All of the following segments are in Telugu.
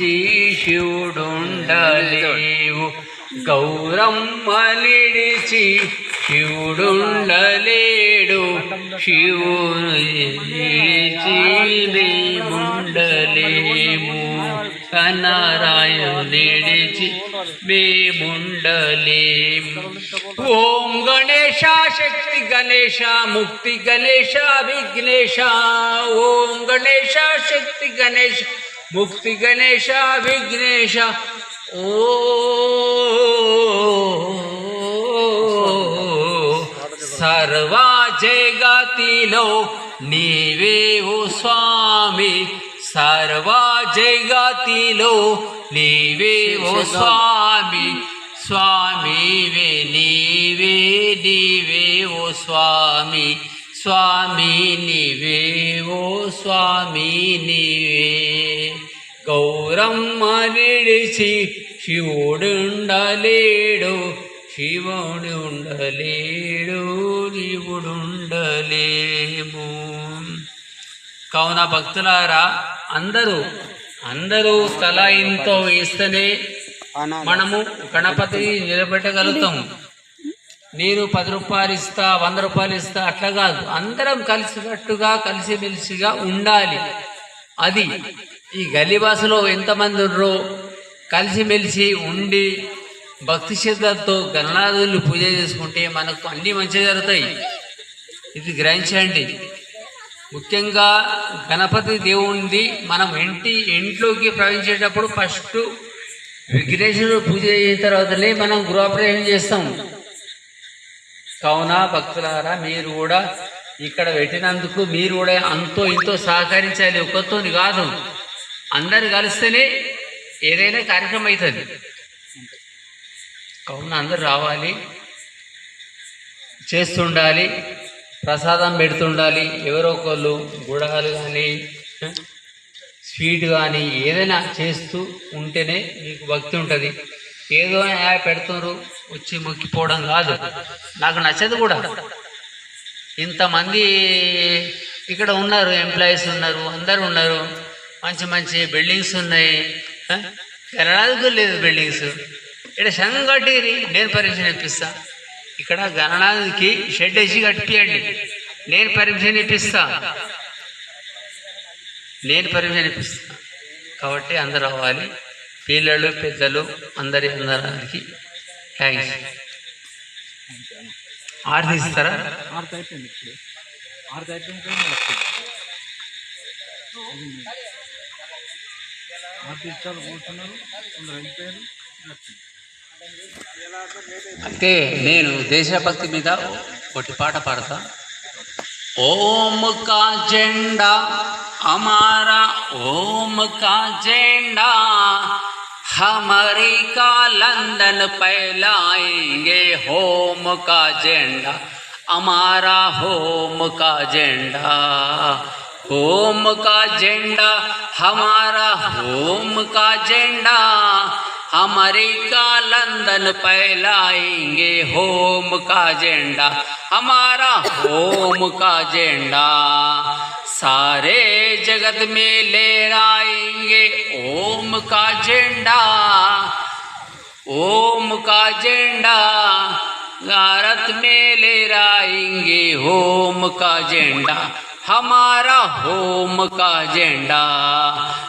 నిడిచి శివుడుండలేవు గౌరమ్మ నిడిచి శివుడుండలేడు శివుడు నిడిచి మేముండలేము కనరాయు నిడిచి మేముండలేము ఓం గణేశ శక్తి గణేశ ముక్తి గణేశ విఘ్నేశ ఓం గణేశ శక్తి గణేశ ముక్తి గణేశ విఘ్నేశ. ఓ సర్వా జగతిలో నీవే ఓ స్వామి. సర్వా జగతిలో నీవే ఓ స్వామి. స్వామివే నీవే నీవే ఓ స్వామి. స్వామి నీవే ఓ స్వామి నీవే. గౌరమ్మ శివుడు శివుడుండలేడు శివుడు ఉండలేడు శివుడుండలేము కావున భక్తులారా అందరూ అందరూ తల ఇంతో వేస్తేనే మనము గణపతిని నిలబెట్టగలుగుతాము నేను పది రూపాయలు ఇస్తా వంద రూపాయలు ఇస్తా అట్లా కాదు అందరం కలిసికట్టుగా కలిసిమెలిసిగా ఉండాలి అది ఈ గల్లీవాసులో ఎంతమంది ఉన్నారో కలిసిమెలిసి ఉండి భక్తి శ్రద్ధలతో గణనాథులు పూజ చేసుకుంటే మనకు అన్నీ మంచిగా జరుగుతాయి. ఇది గ్రహించండి. ముఖ్యంగా గణపతి దేవుడిది మనం ఇంటి ఇంట్లోకి ప్రవేశించేటప్పుడు ఫస్ట్ విఘ్నేశ్వరుడు పూజ చేసిన తర్వాతనే మనం గృహప్రవేశం చేస్తాం. కావున భక్తులారా మీరు కూడా ఇక్కడ పెట్టినందుకు మీరు కూడా అంతో ఇంతో సహకరించాలి. ఒక్కతోని కాదు. అందరు కలిస్తేనే ఏదైనా కార్యక్రమం అవుతుంది. కావున అందరు రావాలి చేస్తుండాలి ప్రసాదం పెడుతుండాలి ఎవరో ఒకళ్ళు గుడాలు కానీ స్వీట్ కానీ ఏదైనా చేస్తూ ఉంటేనే మీకు భక్తి ఉంటుంది. ఏదో యా పెడుతున్నారు వచ్చి మొక్కిపోవడం కాదు. నాకు నచ్చదు కూడా. ఇంతమంది ఇక్కడ ఉన్నారు ఎంప్లాయీస్ ఉన్నారు అందరు ఉన్నారు. మంచి మంచి బిల్డింగ్స్ ఉన్నాయి. గణనాథకు లేదు బిల్డింగ్స్. ఇక్కడ సంఘం కట్టిరి నేను పర్మిషన్ ఇప్పిస్తా ఇక్కడ గణనాథుకి షెడ్ వేసి కట్టియండి నేను పర్మిషన్ ఇప్పిస్తా నేను పర్మిషన్ ఇప్పిస్తా కాబట్టి అందరు అవ్వాలి పిల్లలు పెద్దలు అందరి అందరికి థ్యాంక్స్ ఆర్తి ఇస్తారా? ఆరు అయిపోయింది ఇప్పుడు. ఆరు అయిపోయింది. ఆరు ఇచ్చారు కూర్చున్నారు కొందరు వెళ్ళిపోయారు వచ్చింది. అయితే నేను దేశభక్తి మీద ఒకటి పాట పాడతా ఓం కా జెండా हमारा ओम का झंडा हमारी का लंदन फैलाएंगे होम का झंडा हमारा होम का झंडा होम का झंडा, हमारा होम का झंडा। अमेरिका लंदन फैलाएँगे होम का झंडा, हमारा होम का झंडा। सारे जगत में लहराएँगे ओम का झंडा, ओम का झंडा। भारत में लहराएँगे होम का झंडा। हमारा होम का झंडा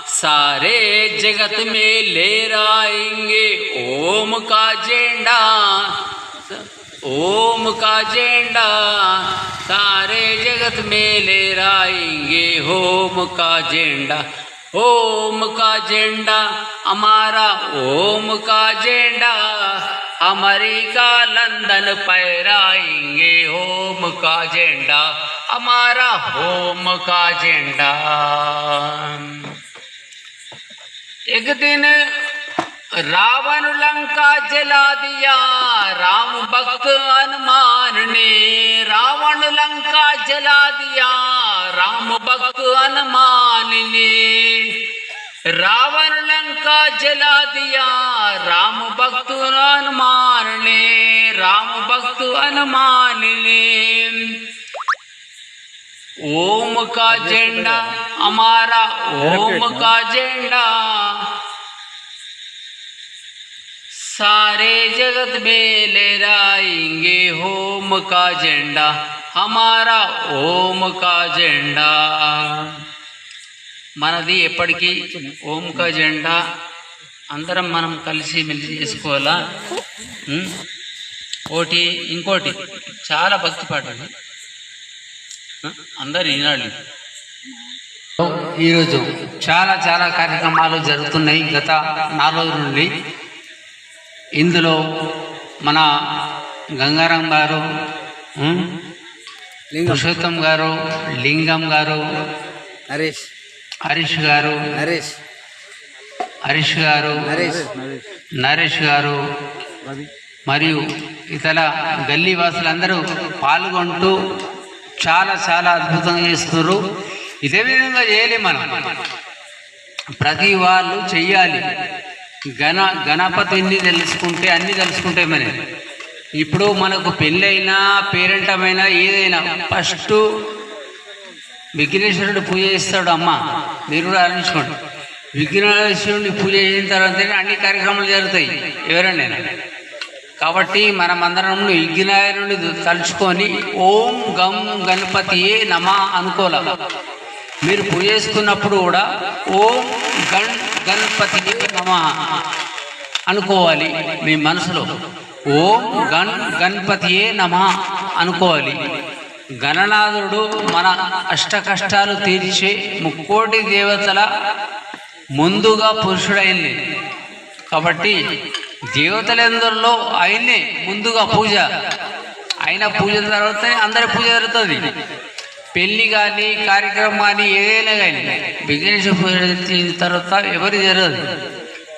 सारे जगत में लहराएँगे। ओम का झंडा ओम का झंडा सारे जगत में लहराएँगे। होम का झंडा ओम का झंडा हमारा ओम का झंडा अमेरिका लंदन पैराएँगे होम का झंडा हमारा होम का झंडा एक दिन रावण लंका जला दिया, राम भक्त हनुमान ने रावण लंका जला दिया, राम भक्त हनुमान ने रावण लंका जला दिया, राम भक्त हनुमान ने, राम भक्त हनुमान ने। ओम का झंडा, हमारा ओम का झंडा। सारे जगत में लहराएँगे होम का झंडा, हमारा ओम का झंडा। మనది ఎప్పటికీ ఓం కా జెండా అందరం మనం కలిసి మెలిసి చేసుకోవాలా? ఒకటి ఇంకోటి చాలా భక్తి పాట అది. ఆ? అందరు వినాలి ఈరోజు చాలా చాలా కార్యక్రమాలు జరుగుతున్నాయి గత నాలుగు నుండి ఇందులో మన గంగారాం గారు? పురుషోత్తం గారు లింగం గారు నరేష్ హరీష్ గారు నరేష్. హరీష్ గారు నరేష్. నరేష్ గారు మరియు ఇతర గల్లీ వాసులందరూ పాల్గొంటూ చాలా చాలా అద్భుతంగా చేస్తున్నారు. ఇదే విధంగా చేయలేం మనం. ప్రతి వాళ్ళు చెయ్యాలి. గణ గణపతిని తెలుసుకుంటే అన్నీ తెలుసుకుంటే మనం ఇప్పుడు మనకు పెళ్ళైనా పేరెంటమైనా ఏదైనా ఫస్ట్ విఘ్నేశ్వరుడు పూజ చేస్తాడు అమ్మ. మీరు కూడా ఆలోచించుకోండి. విఘ్నేశ్వరుడిని పూజ చేసిన తర్వాతనే అన్ని కార్యక్రమాలు జరుగుతాయి. ఎవరైనా కాబట్టి మనమందరం విఘ్నాయనుడి తలుచుకొని ఓం గం గణపతియే నమ అనుకోవాలి మీరు పూజ చేసుకున్నప్పుడు కూడా ఓం గణ్ గణపతియే నమ అనుకోవాలి మీ మనసులో. ఓం గణ్ గణపతియే నమ అనుకోవాలి. గణనాథుడు మన అష్ట కష్టాలు తీర్చి ముక్కోటి దేవతల ముందుగా పురుషుడైంది. కాబట్టి దేవతలందరిలో ఆయన్నే ముందుగా పూజ. ఆయన పూజ తర్వాత అందరి పూజ జరుగుతుంది. పెళ్ళి కానీ కార్యక్రమం కానీ ఏదైనా కానీ విఘ్నేశ్వర పూజ తర్వాత ఎవరి జరగదు.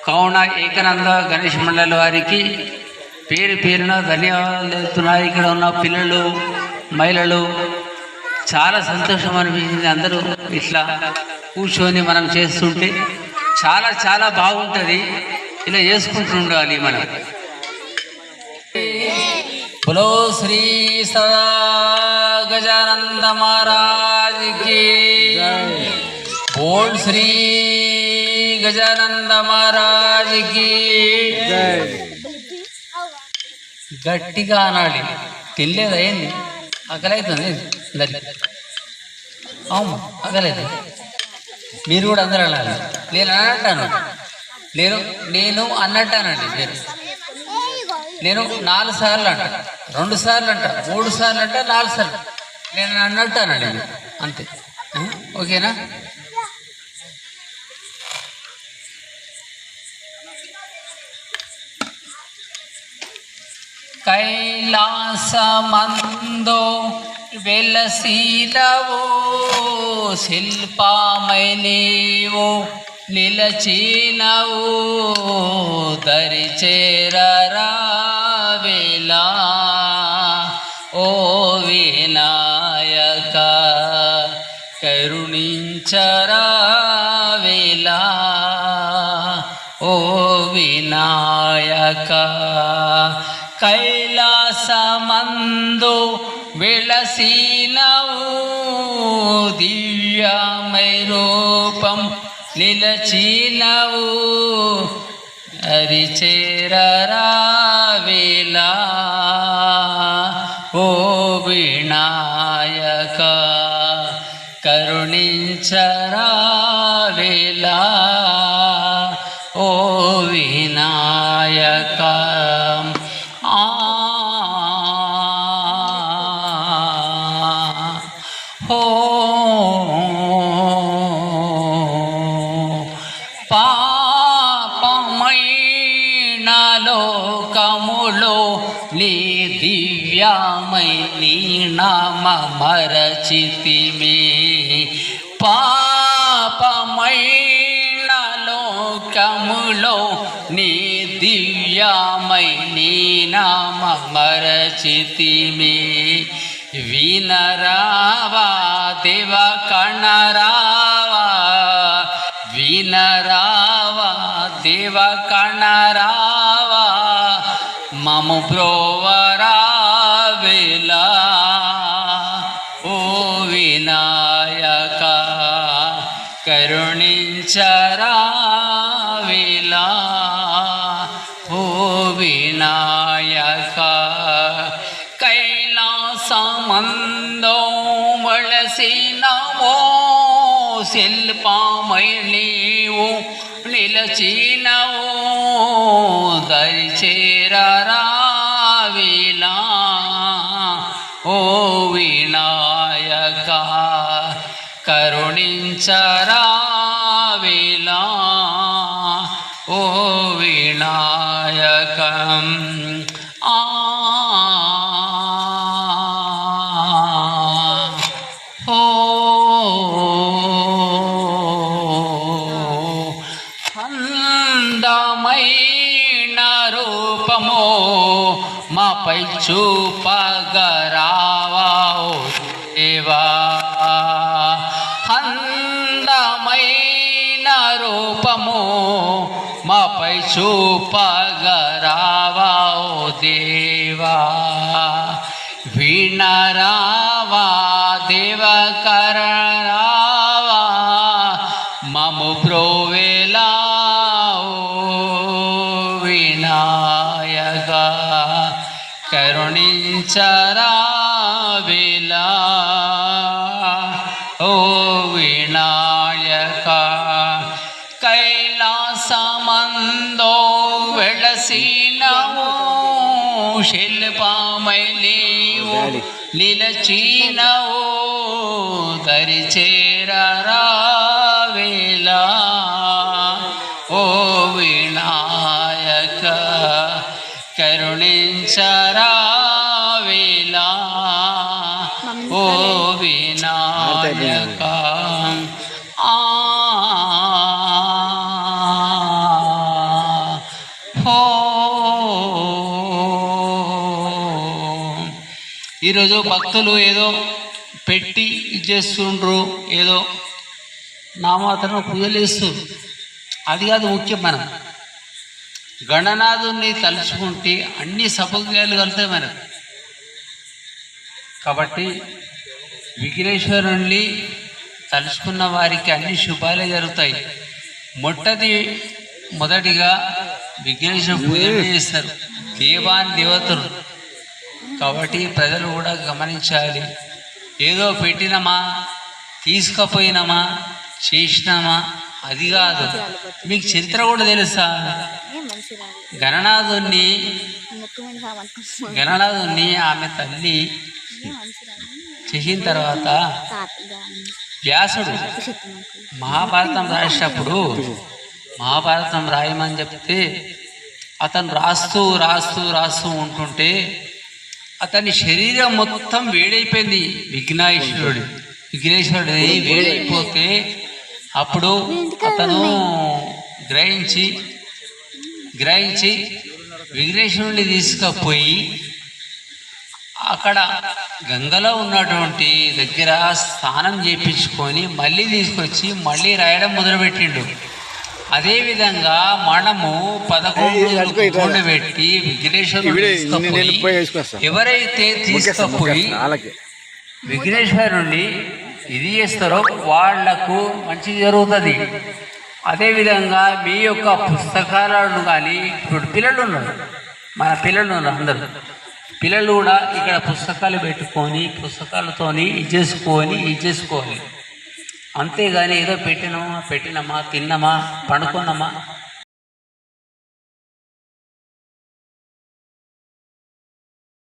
కావున ఏకనంద గణేష్ మండలి వారికి పేరు పేరున ధన్యవాదాలు ఇక్కడ ఉన్న పిల్లలు మహిళలు చాలా సంతోషం అనిపించింది అందరూ ఇట్లా కూర్చొని మనం చేస్తుంటే చాలా చాలా బాగుంటుంది. ఇలా చేసుకుంటూ ఉండాలి మనం. బలో శ్రీ సదా గజానంద మహారాజ్కి బోల్ శ్రీ గజానంద మహారాజ్కి గట్టిగా అనాలి. తెలియదు ఏంది? ఆకలవుతుంది అవును ఆకలేదు మీరు కూడా అందరూ అనాలి. నేను అనంటాను. నేను నేను అన్నట్టానండి నేను. నేను నాలుగు సార్లు అంట. రెండు సార్లు అంట. మూడు సార్లు అంట నాలుగు సార్లు. నేను అన్నట్టానండి అంతే. ఓకేనా? కైలాసమందో వెలసీలవో శిల్పామై నీవు నిలచినవు దరి చేరరావేలా ఓ వినాయక కరుణించరావేలా ఓ వినాయక కైలాసమందు విళసీనవు దివ్యమై రూపం నిలచినవు. అరిచేరరావేలా ఓ దివ్యామై నీ నామ మరచితిమే. పాపమైన లోకములో నీ దివ్యామై నీ నామ మరచితిమే. వినరావా దేవ కణరావా. వినరావా దేవ కణరావా. మము బ్రో కరుణించరావిలా ఓ వినాయక కైలాసమందో వలసినవో శిల్పమై నీవు నిలచినవో దరిచేరావిలా ఓ వినాయక కరుణించరావిలా ఓ వినాయకం ఆ ఓ అందమైన రూపము మాపై చూపగరావా ఓ దేవా రూపము మాపై చూపగరావా ఓ దేవా వినరావా దేవకరణావా మము బ్రోవేలా ఓ వినాయక కరుణించరావిలా నిలచినవు దరిచేరావేలా ఓ వినాయక కరుణించరా భక్తులు ఏదో పెట్టి చేస్తుండ్రు ఏదో నామాతను పూజలు చేస్తారు అది కాదు ముఖ్యం మనం. గణనాథుని తలుచుకుంటే అన్ని సౌకర్యాలు కలుగుతాయి మనకు. కాబట్టి విఘ్నేశ్వరుణ్ణి తలుచుకున్న వారికి అన్ని శుభాలే జరుగుతాయి. మొట్టది మొదటిగా విఘ్నేశ్వర పూజలు చేస్తారు. దేవాన్ దేవతలు. కాబట్టి ప్రజలు కూడా గమనించాలి. ఏదో పెట్టినమా తీసుకపోయినామా చేసినామా అది కాదు. మీకు చరిత్ర కూడా తెలుసా? ఏం మంచి గణనాథుణ్ణి గణనాథుణ్ణి ఆమె తల్లి చేసిన తర్వాత వ్యాసుడు మహాభారతం రాసేటప్పుడు మహాభారతం రాయమని చెప్తే అతను రాస్తూ రాస్తూ రాస్తూ ఉంటుంటే అతని శరీరం మొత్తం వేడైపోయింది. విఘ్నేశ్వరుడు. విఘ్నేశ్వరుడి వేడైపోతే అప్పుడు అతను గ్రహించి గ్రహించి విఘ్నేశ్వరుడిని తీసుకుపోయి అక్కడ గంగలో ఉన్నటువంటి దగ్గర స్నానం చేయించుకొని మళ్ళీ తీసుకొచ్చి మళ్ళీ రాయడం మొదలుపెట్టిండు. అదేవిధంగా మనము పదకొండు కొండ పెట్టి విఘ్నేశ్వరుడు ఎవరైతే తీసుకుపోయి విఘ్నేశ్వరుణ్ణి ఇది చేస్తారో వాళ్ళకు మంచి జరుగుతుంది. అదేవిధంగా మీ యొక్క పుస్తకాలను కానీ ఇప్పుడు పిల్లలు ఉన్నారు మన పిల్లలు ఉన్నారు అందరూ. పిల్లలు కూడా ఇక్కడ పుస్తకాలు పెట్టుకొని పుస్తకాలతోని ఇది చేసుకొని ఇది చేసుకోవాలి అంతేగాని ఏదో పెట్టినామా పెట్టినామా తిన్నామా పండుకున్నామా